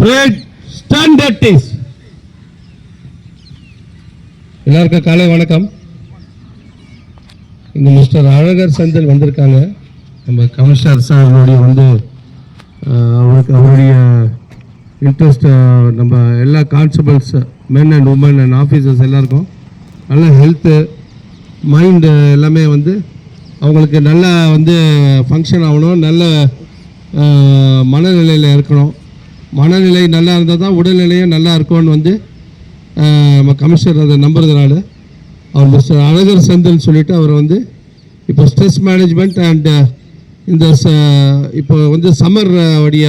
parade, stand எல்லாருக்கும் காலை வணக்கம். இங்க மிஸ்டர் அழகர் செந்தில் வந்திருக்காங்க. நம்ம கமிஷனர் சாருடைய வந்து அவருக்கு அவருடைய இன்ட்ரெஸ்ட் நம்ம எல்லா constables men and women and officers எல்லாருக்கும் நல்ல ஹெல்த்து மைண்டு எல்லாமே வந்து அவங்களுக்கு நல்லா வந்து ஃபங்க்ஷன் ஆகணும். நல்ல மனநிலையில் இருக்கணும். மனநிலை நல்லா இருந்தால் தான் உடல்நிலையும் நல்லா இருக்கும்னு வந்து நம்ம கமிஷனர் அதை நம்புறதுனால அவர் மிஸ்டர் அழகர் செந்தில் சொல்லிட்டு அவர் வந்து இப்போ ஸ்ட்ரெஸ் மேனேஜ்மெண்ட் அண்ட் இந்த ச இப்போ வந்து சம்மர் உடைய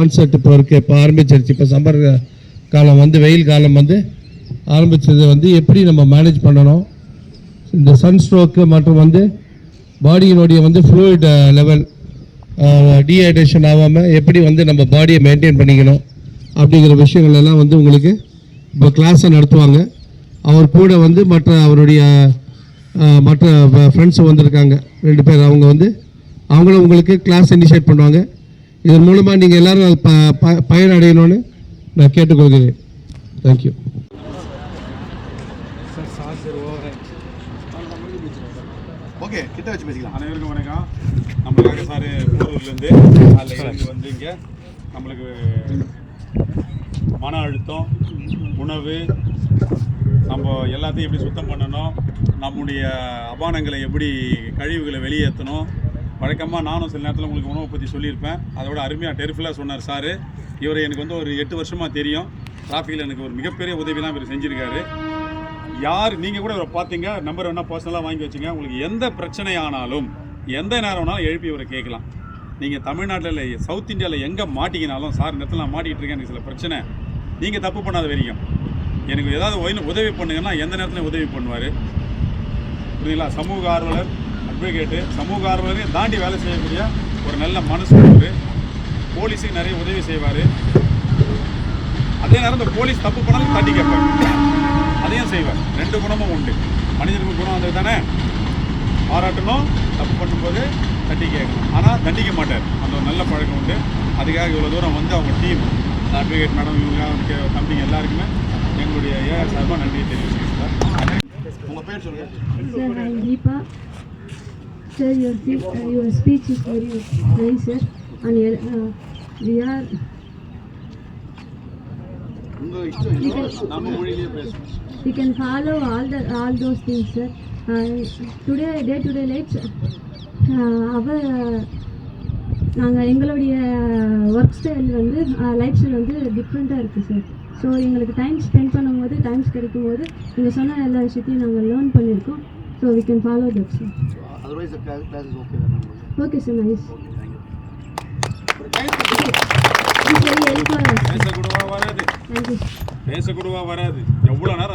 ஆன்சர்ட் இப்போ இருக்குது இப்போ ஆரம்பிச்சிருச்சு. இப்போ சம்மர் காலம் வந்து வெயில் காலம் வந்து ஆரம்பித்தது வந்து எப்படி நம்ம மேனேஜ் பண்ணணும்? இந்த சன் ஸ்ட்ரோக்கு மற்றும் வந்து பாடியினுடைய வந்து ஃப்ளூயிட் லெவல் டீஹைட்ரேஷன் ஆகாமல் எப்படி வந்து நம்ம பாடியை மெயின்டைன் பண்ணிக்கணும் அப்படிங்கிற விஷயங்கள் எல்லாம் வந்து உங்களுக்கு இப்போ கிளாஸை நடத்துவாங்க. அவர் கூட வந்து மற்ற அவருடைய மற்ற ஃப்ரெண்ட்ஸும் வந்திருக்காங்க. ரெண்டு பேர் அவங்க வந்து அவங்களும் உங்களுக்கு கிளாஸ் இனிஷியேட் பண்ணுவாங்க. இதன் மூலமாக நீங்கள் எல்லோரும் ப ப- பயனடையணும்னு நான் கேட்டுக்கொள்கிறேன். தேங்க்யூ ஓகே கிட்ட வச்சு பேசிக்கலாம். அனைவருக்கும் வணக்கம். நம்மளுக்காக சார் போரூர்லேருந்து அதில் இருந்து வந்து இங்கே நம்மளுக்கு மன அழுத்தம் உணவு நம்ம எல்லாத்தையும் எப்படி சுத்தம் பண்ணணும் நம்முடைய அபானங்களை எப்படி கழிவுகளை வெளியேற்றணும் வழக்கமாக நானும் சில நேரத்தில் உங்களுக்கு உணவை பற்றி சொல்லியிருப்பேன். அதோட அருமையாக டெரிஃபுல்லாக சொன்னார் சார். இவர் எனக்கு வந்து ஒரு எட்டு வருஷமாக தெரியும். டிராஃபிக்கில் எனக்கு ஒரு மிகப்பெரிய உதவிலாம் இவர் செஞ்சுருக்காரு. யார் நீங்கள் கூட இவரை பார்த்தீங்க நம்பர் வேணால் பர்சனலாக வாங்கி வச்சுங்க. உங்களுக்கு எந்த பிரச்சனை ஆனாலும் எந்த நேரம் வேணாலும் எழுப்பி இவரை கேட்கலாம். நீங்கள் தமிழ்நாட்டில் இல்லை சவுத் இந்தியாவில் எங்கே மாட்டிக்கினாலும் சார் இந்த இடத்துல நான் மாட்டிகிட்டு இருக்கேன் எனக்கு சில பிரச்சனை. நீங்கள் தப்பு பண்ணாத வரைக்கும். எனக்கு ஏதாவது உதவி- உதவி பண்ணுங்கன்னா எந்த நேரத்துலையும் உதவி பண்ணுவார். புரியுங்களா சமூக ஆர்வலர் அட்வொகேட்டு சமூக ஆர்வலரையும் தாண்டி வேலை செய்யக்கூடிய ஒரு நல்ல மனசு உள்ளவர். போலீஸுக்கு நிறைய உதவி செய்வார். அதே நேரம் இந்த போலீஸ் தப்பு பண்ணாலும் தட்டி கேட்பார். அதையும் செய்வேன். ரெண்டு குணமும் உண்டு. மனிதனுக்கு குணம் வந்தது தானே? பாராட்டணும் தப்பு பண்ணும்போது தட்டி கேட்கணும். ஆனால் தண்டிக்க மாட்டார். அந்த ஒரு நல்ல பழக்கம் உண்டு. அதுக்காக இவ்வளோ தூரம் வந்து அவங்க டீம் அட்வொகேட் மேடம் இவங்க கம்பெனி தம்பிங்க எல்லாருக்குமே எங்களுடைய ஏஆர் சார்பாக நன்றியை தெரிவிச்சுக்கிறேன் சார் உங்கள் பேர் சொல்லுங்க. Sir, I am Deepa. Sir, your, your speech is very nice, sir. And uh, we are மொழியிலேயே பேசணும் we can follow all the all those things, sir. Uh, today, day to day uh, நாங்கள் எங்களுடைய work style வந்து life style வந்து டிஃப்ரெண்ட்டாக இருக்குது sir so எங்களுக்கு time spend பண்ணும்போது டைம்ஸ் கிடைக்கும் போது நீங்கள் சொன்ன எல்லா விஷயத்தையும் நாங்கள் லேர்ன் பண்ணியிருக்கோம். So we can follow that sir okay sir nice thank you it's பேசக்கூடவா வராது பேசக்கூடவா வராது. எவ்வளோ நேரம்